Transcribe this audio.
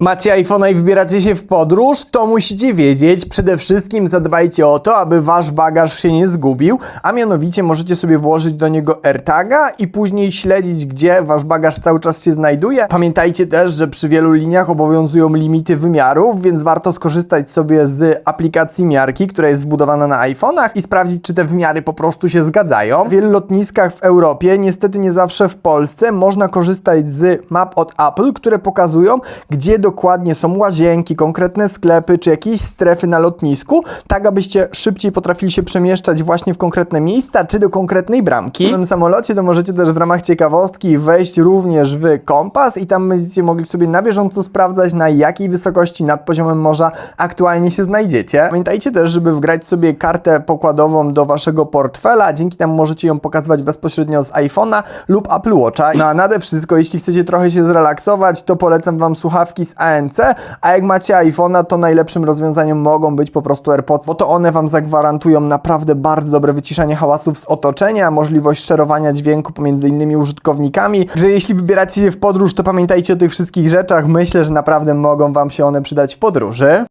Macie iPhone'a i wybieracie się w podróż? To musicie wiedzieć. Przede wszystkim zadbajcie o to, aby wasz bagaż się nie zgubił, a mianowicie możecie sobie włożyć do niego AirTaga i później śledzić, gdzie wasz bagaż cały czas się znajduje. Pamiętajcie też, że przy wielu liniach obowiązują limity wymiarów, więc warto skorzystać sobie z aplikacji miarki, która jest wbudowana na iPhone'ach i sprawdzić, czy te wymiary po prostu się zgadzają. W wielu lotniskach w Europie, niestety nie zawsze w Polsce, można korzystać z map od Apple, które pokazują, gdzie dokładnie są łazienki, konkretne sklepy, czy jakieś strefy na lotnisku, tak abyście szybciej potrafili się przemieszczać właśnie w konkretne miejsca, czy do konkretnej bramki. W tym samolocie to możecie też w ramach ciekawostki wejść również w kompas i tam będziecie mogli sobie na bieżąco sprawdzać, na jakiej wysokości nad poziomem morza aktualnie się znajdziecie. Pamiętajcie też, żeby wgrać sobie kartę pokładową do waszego portfela, dzięki temu możecie ją pokazywać bezpośrednio z iPhone'a lub Apple Watcha. No a nade wszystko, jeśli chcecie trochę się zrelaksować, to polecam wam słuchawki z ANC, a jak macie iPhone'a, to najlepszym rozwiązaniem mogą być po prostu AirPods, bo to one wam zagwarantują naprawdę bardzo dobre wyciszanie hałasów z otoczenia, możliwość szerowania dźwięku pomiędzy innymi użytkownikami, że jeśli wybieracie się w podróż, to pamiętajcie o tych wszystkich rzeczach. Myślę, że naprawdę mogą wam się one przydać w podróży.